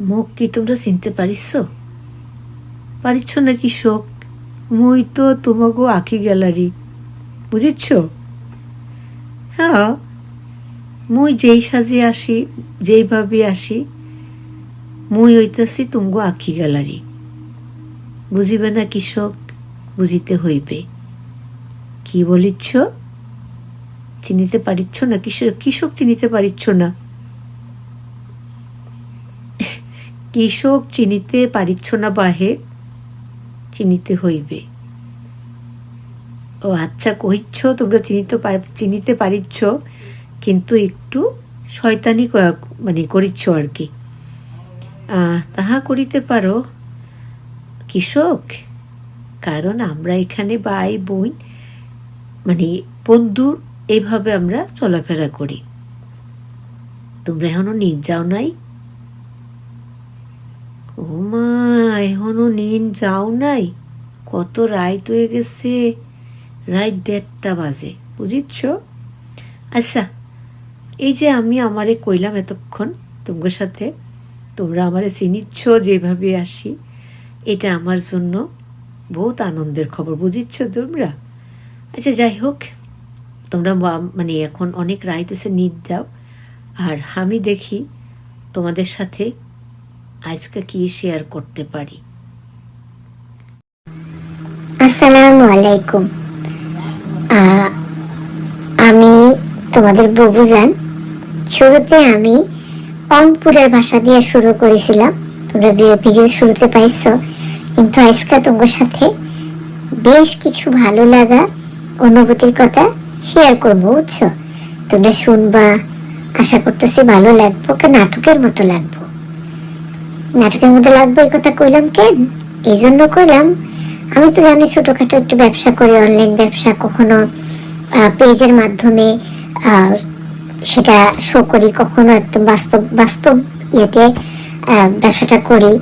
মুখ কি তোমরা চিনতে পারিস? পারিচ্ছ না কৃষক মুই তো তোমাকে আঁকি গ্যালারি। বুঝিচ্ছ হ্যাঁ মুই যেই সাজে আসি, যেইভাবে আসি, মুই হইতাছি তুমগো আঁকি গ্যালারি। বুঝিবে না কৃষক বুঝিতে হইবে। কি বলিচ্ছ চিনিতে পারিচ্ছ না? কৃষক কৃষক চিনিতে পারিচ্ছ না? কৃষক চিনিতে পারিচ্ছ না বাহে, চিনিতে হইবে। ও আচ্ছা কহিচ্ছ, তোমরা চিনিতে চিনিতে পারিচ্ছ, কিন্তু একটু শয়তানি মানে করিচ্ছ আর কি। তাহা করিতে পারো। কৃষক, কারণ আমরা এখানে ভাই, বোন মানে বন্ধুর এইভাবে আমরা চলাফেরা করি। তোমরা এখনও নিজ যাও নাই। ও মা এখনও নিন যাও নাই? কত রাইত হয়ে গেছে। রাত দেড়টা বাজে, বুঝিচ্ছ? আচ্ছা এই যে আমি আমারে কইলাম এতক্ষণ তোমার সাথে, তোমরা আমারে চিনিচ্ছ যেভাবে আসি, এটা আমার জন্য বহুত আনন্দের খবর, বুঝিচ্ছ তোমরা? আচ্ছা যাই হোক, তোমরা মানে এখন অনেক রাইত এসে নিট দাও। আর আমি দেখি তোমাদের সাথে আজকে কি শেয়ার করতে পারি? আসসালামু আলাইকুম। আমি তোমাদের ববুজান। শুরুতে আমি অঙ্কুরের ভাষা দিয়ে শুরু করেছিলাম। তোমরা ভিডিও শুরুতে পাইছো। কিন্তু আজকে তোমার সাথে বেশ কিছু ভালো লাগা, অনুভূতির কথা শেয়ার করব, বুঝছ? তোমরা শুনবা, আশা করতেছি ভালো লাগবো কা নাটকের মতো লাগবো। নাটকের মধ্যে লাগবে এই কথা কইলাম কেন? এই জন্য কইলাম, আমি তো জানি ছোটখাটো একটু ব্যবসা করি অনলাইন ব্যবসা কখনো পেজের মাধ্যমে সেটা শো করি, কখনো একদম বাস্তব বাস্তব ইয়েতে ব্যবসাটা করি।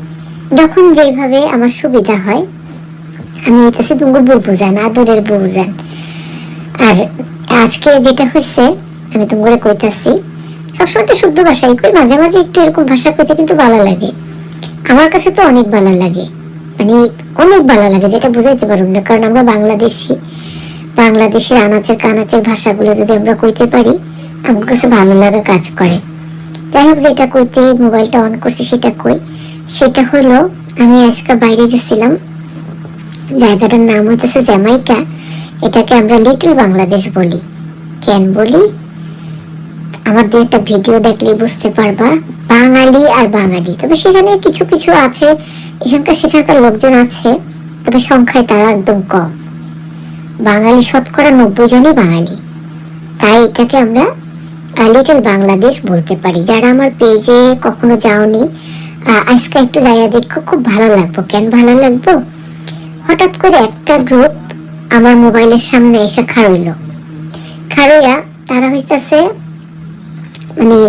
যখন যেভাবে আমার সুবিধা হয়, আমি এটাছি তোমার বউ বোঝান আদরের বউ বোঝান আর আজকে যেটা হয়েছে আমি তোমার কইতাছি, সবসময় তো শুদ্ধ ভাষাই কই, মাঝে মাঝে একটু এরকম ভাষা কইতে কিন্তু ভালো লাগে। আমার কাছে তো অনেক ভালো লাগে। মানে অনেক ভালো লাগে, যেটা বুঝাইতে পারব না। কারণ আমরা বাংলাদেশি। বাংলাদেশের আনাচের কানাচের ভাষাগুলো যদি আমরা কইতে পারি, আমার কাছে ভালো লাগা কাজ করে। যাই হোক, যেটা কইতে মোবাইলটা অন করছি, সেটা কই। সেটা হলো, আমি আজকে বাইরে গেছিলাম। জায়গাটার নাম হইতেছে জ্যামাইকা। এটাকে আমরা লিটল বাংলাদেশ বলি। কেন বলি? আমার দু একটা ভিডিও দেখলে বুঝতে পারবা, বাঙালি আর বাঙালি। তবে সেখানে কিছু কিছু আছে, এখানকার সেখানকার লোকজন আছে, তবে সংখ্যায় তারা একদম কম। বাঙালি শতকরা নব্বই জনই বাঙালি। তাই এটাকে আমরা লিটল বাংলাদেশ বলতে পারি। যারা আমার পেজে কখনো যাওনি আজকে একটু জায়গা দেখো, খুব ভালো লাগবো। কেন ভালো লাগবো? হঠাৎ করে একটা গ্রুপ আমার মোবাইলের সামনে এসে খারইলো খারইয়া তারা হইতাছে মানে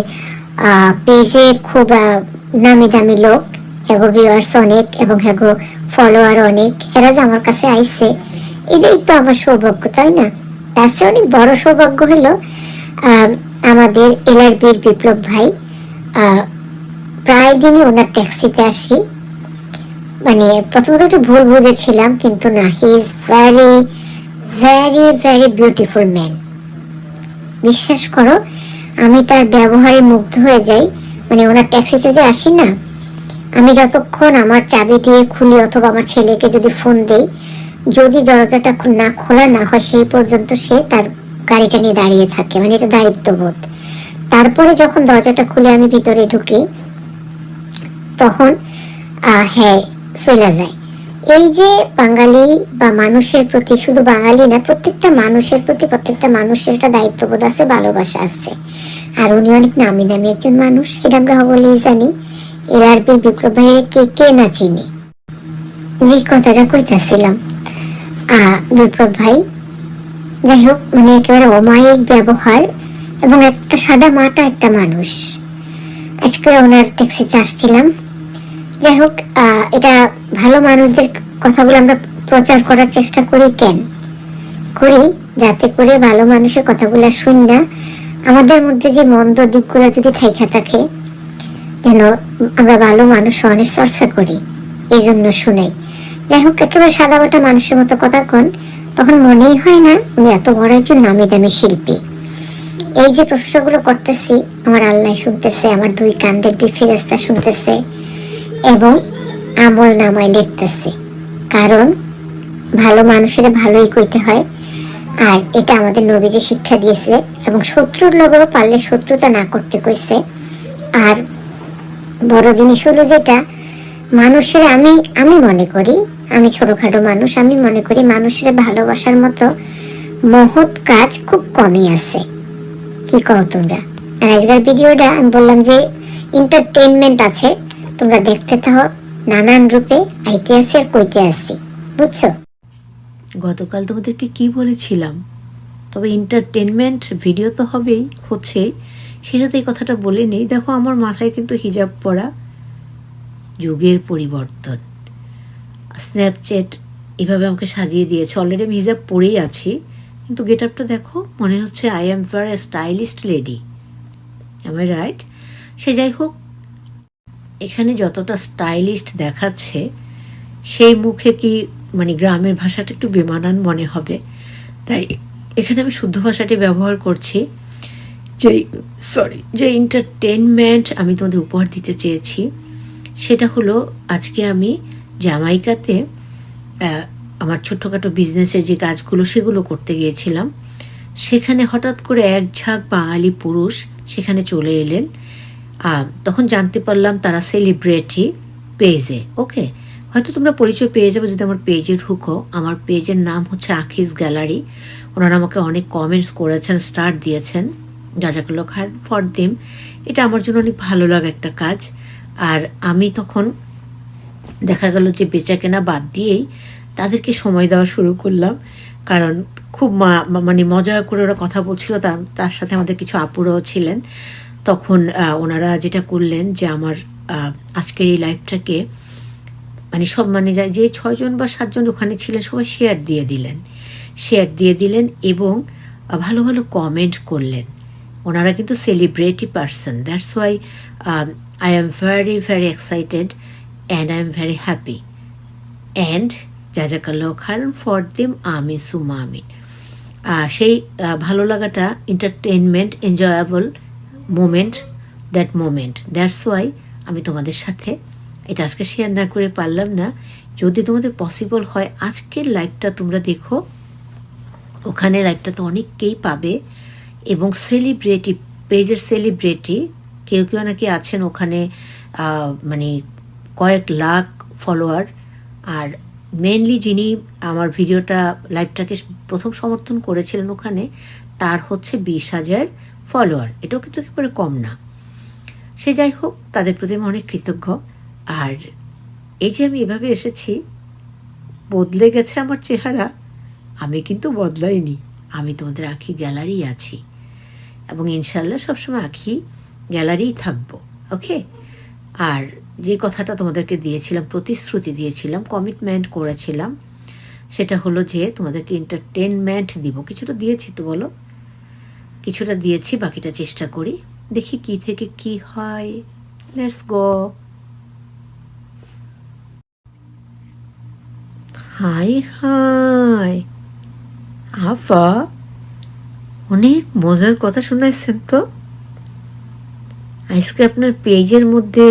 পেজে খুব নামি দামি লোক। হেগো ভিউয়ার্স অনেক এবং হেগো ফলোয়ার অনেক। এরা যে আমার কাছে আইছে, এটাই তো আমার সৌভাগ্য, তাই না? তার চেয়ে অনেক বড় সৌভাগ্য হলো আমাদের এলআরবির বিপ্লব ভাই। প্রায় দিনই ওনার ট্যাক্সিতে আসি। মানে প্রথমত একটু ভুল বুঝেছিলাম, কিন্তু না he is very very very beautiful man বিশ্বাস করো আমি তার ব্যবহারে মুগ্ধ হয়ে যাই। মানে ওনার ট্যাক্সিতে যে আসি না, আমি যতক্ষণ আমার চাবি দিয়ে খুলি অথবা আমার ছেলেকে যদি ফোন দেই, যদি দরজাটা না খোলা না হয়, সেই পর্যন্ত সে তার গাড়িটা নিয়ে দাঁড়িয়ে থাকে। মানে এটা দায়িত্ববোধ। তারপরে যখন দরজাটা খুলে আমি ভিতরে ঢুকি, তখন হ্যাঁ চলে যায়। এই যে বাঙালি বা মানুষের প্রতি, শুধু বাঙালি না, প্রত্যেকটা মানুষের প্রতি প্রত্যেকটা মানুষের একটা দায়িত্ববোধ আছে, ভালোবাসা আছে। আর উনি অনেক নামি দামি একজন মানুষ, এটা আমরা বলেই জানি। এলআরবি বিপ্লব ভাইয়ের কে কে না চিনি। এই কথাটা কইতাছিলাম। আহ বিপ্লব ভাই, যাই হোক মানে একেবারে অমায়িক ব্যবহার এবং একটা সাদা মাটা একটা মানুষ। আজকে ওনার ট্যাক্সিতে আসছিলাম। যাই হোক এটা ভালো মানুষদের কথাগুলো আমরা প্রচার করার চেষ্টা করি কেন? করি যাতে করে ভালো মানুষের কথাগুলো শুন না আমাদের মধ্যে যে মন্দ দিকগুলো যদি থাইকা থাকে, যেন আমরা ভালো মানুষ হওয়ার চর্চা করি, এই জন্য শুনাই যাই হোক, একেবারে সাদা বাটা মানুষের মতো কথা কন, তখন মনেই হয় না উনি এত বড় একজন নামি দামি শিল্পী। এই যে প্রশংসাগুলো করতেছি, আমার আল্লাহ শুনতেছে, আমার দুই কান্দের দুই ফেরেস্তা শুনতেছে, এবং আমল নামায় লিখতেছে। কারণ, ভালো মানুষের ভালোই কইতে হয় আর এটা আমাদের নবীজি শিক্ষা দিয়েছে এবং শত্রুর লগেও পারলে শত্রুতা না করতে কইছে। আর বড় জিনিস হলো যেটা, মানুষের আমি আমি মনে করি, আমি ছোটখাটো মানুষ, আমি মনে করি মানুষের ভালোবাসার মতো মহৎ কাজ খুব কমই আছে। কি কও তোমরা? আর আজকের ভিডিওটা আমি বললাম যে এন্টারটেনমেন্ট আছে, তোমরা দেখতে থাকো নানান রূপে আইতে আসি আর কইতে আসি। বুঝছ? গতকাল তোমাদেরকে কি বলেছিলাম? তবে এন্টারটেনমেন্ট ভিডিও তো হবেই, হচ্ছে, সেটাতে এই কথাটা বলে নেই। দেখো, আমার মাথায় কিন্তু হিজাব পরা যুগের পরিবর্তন। স্ন্যাপচ্যাট এভাবে আমাকে সাজিয়ে দিয়েছে। অলরেডি আমি হিজাব পরেই আছি। কিন্তু গেট আপটা দেখো, মনে হচ্ছে I am for a stylist lady আমার রাইট সে যাই হোক, এখানে যতটা স্টাইলিস্ট দেখাচ্ছে, সেই মুখে কি মানে গ্রামের ভাষাটা একটু বেমানান মনে হবে। তাই এখানে আমি শুদ্ধ ভাষাটি ব্যবহার করছি। যে সরি যে এন্টারটেনমেন্ট আমি তোমাদের উপহার দিতে চেয়েছি, সেটা হলো আজকে আমি জামাইকাতে আমার ছোট্টখাটো বিজনেসের যে কাজগুলো সেগুলো করতে গিয়েছিলাম। সেখানে হঠাৎ করে এক ঝাঁক বাঙালি পুরুষ সেখানে চলে এলেন। তখন জানতে পারলাম তারা সেলিব্রিটি পেজে ওকে হয়তো তোমরা পরিচয় পেয়ে যাবে যদি আমার পেজে ঢুকো। আমার পেজের নাম হচ্ছে আখিস গ্যালারি। ওনারা আমাকে অনেক কমেন্টস করেছেন স্টার দিয়েছেন। জাজাকুল্লো খান ফর দিম এটা আমার জন্য অনেক ভালো লাগা একটা কাজ। আর আমি তখন দেখা গেল যে বেচা কেনা বাদ দিয়েই তাদেরকে সময় দেওয়া শুরু করলাম। কারণ খুব মানে মজা করে ওরা কথা বলছিল তার তার সাথে আমাদের কিছু আপুরাও ছিলেন। তখন ওনারা যেটা করলেন যে আমার আজকের এই লাইফটাকে মানে সব মানে যা- যে ছয়জন বা সাতজন ওখানে ছিলেন, সবাই শেয়ার দিয়ে দিলেন। শেয়ার দিয়ে দিলেন এবং ভালো ভালো কমেন্ট করলেন। ওনারা কিন্তু celebrity person that's why I am very very excited and I am very happy and জাজাকাল্লাহ খান ফর দেম আমি সুমা আমিন সেই ভালো লাগাটা entertainment enjoyable moment that moment that's why আমি তোমাদের সাথে এটা আজকে শেয়ার না করে পারলাম না। যদি তোমাদের পসিবল হয়, আজকের লাইভটা তোমরা দেখো। ওখানে লাইভটা তো অনেককেই পাবে। এবং সেলিব্রিটি পেজের সেলিব্রিটি কেউ কেউ নাকি আছেন ওখানে মানে কয়েক লাখ ফলোয়ার আর মেনলি যিনি আমার ভিডিওটা লাইভটাকে প্রথম সমর্থন করেছিলেন ওখানে, তার হচ্ছে বিশ হাজার ফলোয়ার এটাও কিন্তু একেবারে কম না। সে যাই হোক, তাদের প্রতি আমি অনেক কৃতজ্ঞ। আর এই যে আমি এভাবে এসেছি, বদলে গেছে আমার চেহারা, আমি কিন্তু বদলাইনি। আমি তোমাদের আখি গ্যালারি আছি। এবং ইনশাল্লাহ সবসময় আখি গ্যালারিই থাকব, ওকে? আর যে কথাটা তোমাদেরকে দিয়েছিলাম, প্রতিশ্রুতি দিয়েছিলাম কমিটমেন্ট করেছিলাম, সেটা হলো যে তোমাদেরকে এন্টারটেনমেন্ট দিব। কিছুটা দিয়েছি তো বলো? কিছুটা দিয়েছি, বাকিটা চেষ্টা করি। দেখি কি থেকে কি হয়। Let's go hi hi. আফা, অনেক মজার কথা শোনাইছেন তো। আজকে আপনার পেজের মধ্যে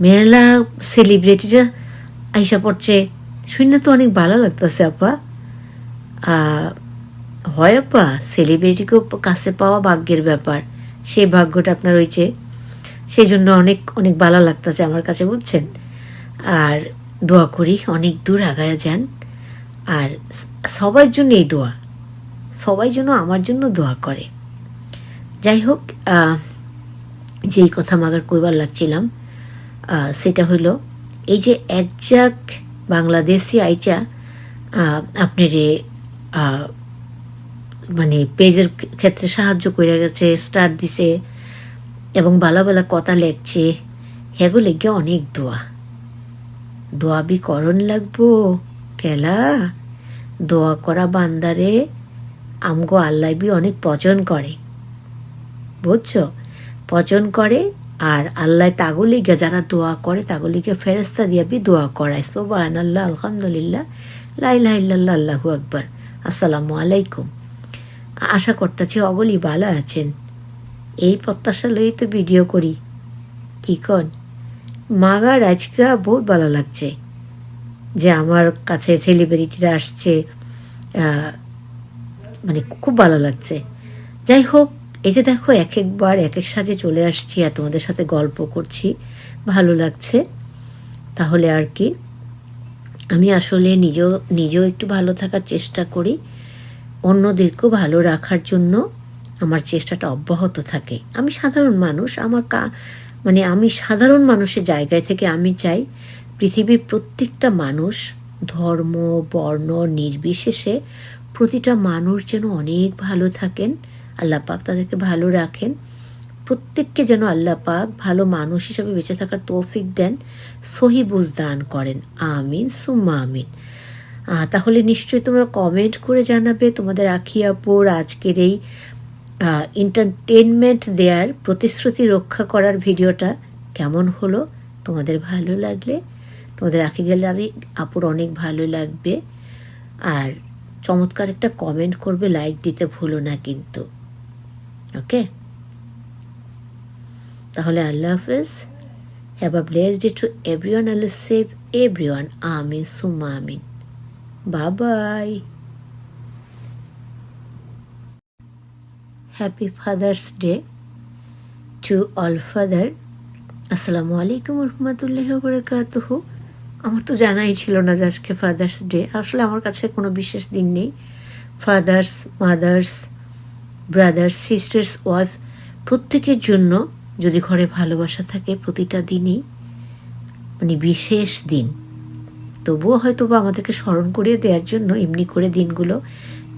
মেলা সেলিব্রিটিরা আইসা পড়ছে। শুনে তো অনেক ভালো লাগতেছে আপা হয় আপা সেলিব্রিটিকে কাছে পাওয়া ভাগ্যের ব্যাপার। সেই ভাগ্যটা আপনার রয়েছে সেই জন্য অনেক অনেক ভালো লাগতেছে আমার কাছে, বুঝছেন? আর দোয়া করি অনেক দূর আগায় যান। আর সবার জন্য এই দোয়া। সবাই যেন আমার জন্য দোয়া করে। যাই হোক যেই কথা মাগার কইবার লাগছিলাম সেটা হলো, এই যে একজাক বাংলাদেশি আইচা আপনারে মানে পেজের ক্ষেত্রে সাহায্য করে গেছে, স্টার দিছে এবং বালা বালা কথা লেখছে, হেগো লেগে অনেক দোয়া। দোয়া বি করণ লাগবো, কেলা। দোয়া করা বান্দারে, আমগো আল্লাহ বি অনেক পচন করে। বুঝছ? পচন করে আর আল্লাহ তাগলিকে যারা দোয়া করে, তাগলিকে ফেরেস্তা দিয়ে বি দোয়া করায়। সোবান আল্লাহ আলহামদুলিল্লাহ লাইলাহ ইল্লাল্লাহ, আল্লাহু আকবার। আসসালামু আলাইকুম। আশা করতেছি অবলি ভালো আছেন। এই প্রত্যাশা লই তো ভিডিও করি। কি কন? মাগার আজকে বহুত ভালো লাগছে। যে আমার কাছে সেলিব্রিটিরা আসছে মানে খুব ভালো লাগছে। যাই হোক, এই যে দেখো, এক একবার, এক এক সাজে চলে আসছি আর তোমাদের সাথে গল্প করছি। ভালো লাগছে। তাহলে আর কি, আমি আসলে নিজেও নিজেও একটু ভালো থাকার চেষ্টা করি। অন্যদেরকেও ভালো রাখার জন্য আমার চেষ্টাটা অব্যাহত থাকে। আমি সাধারণ মানুষ, আমার কা মানে আমি সাধারণ মানুষের জায়গায় থেকে আমি চাই পৃথিবীর প্রত্যেকটা মানুষ ধর্ম, বর্ণ, নির্বিশেষে প্রতিটা মানুষ যেন অনেক ভালো থাকেন, আল্লাহ পাক তাদেরকে ভালো রাখেন। প্রত্যেককে যেন আল্লাহ পাক ভালো মানুষ হিসেবে বেঁচে থাকার তৌফিক দেন, সহি দান করেন। আমিন, সুম্মা আমিন। তাহলে নিশ্চয়ই তোমরা কমেন্ট করে জানাবে তোমাদের আখিয়াপুর আজকের এই এন্টারটেনমেন্ট দেওয়ার প্রতিশ্রুতি রক্ষা করার ভিডিওটা কেমন হলো? তোমাদের ভালো লাগলে তোমাদের আখি গ্যালারি, আপুর অনেক ভালো লাগবে। আর চমৎকার একটা কমেন্ট করবে লাইক দিতে ভুলো না কিন্তু। ওকে তাহলে আল্লাহ হাফেজ। Have a bless day to everyone Allah save everyone আমিন সুমা আমিন bye bye happy father's day to all father আসসালামু আলাইকুম রহমতুল্লাহ বরকাতহ আমার তো জানাই ছিল না যে আজকে ফাদার্স ডে আসলে আমার কাছে কোনো বিশেষ দিন নেই। Fathers mothers brothers sisters wife প্রত্যেকের জন্য যদি ঘরে ভালোবাসা থাকে প্রতিটা দিনই মানে বিশেষ দিন। তবুও হয়তো বা আমাদেরকে স্মরণ করিয়ে দেওয়ার জন্য এমনি করে দিনগুলো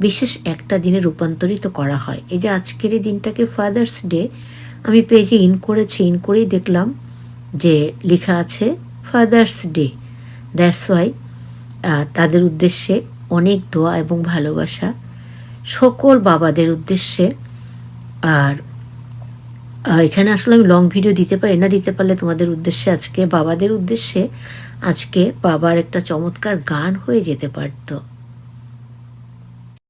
বিশেষ একটা দিনে রূপান্তরিত করা হয়। এই যে আজকের এই দিনটাকে ফাদার্স ডে আমি পেজে ইন করেছি ইন করেই দেখলাম যে লেখা আছে ফাদার্স ডে দ্যাটস ওয়াই তাদের উদ্দেশ্যে অনেক দোয়া এবং ভালোবাসা। সকল বাবাদের উদ্দেশ্যে, আর এখানে আসলে আমি লং ভিডিও দিতে পারি না, দিতে পারলে তোমাদের উদ্দেশ্যে আজকে, বাবাদের উদ্দেশ্যে আজকে বাবার একটা চমৎকার গান হয়ে যেতে পারতো।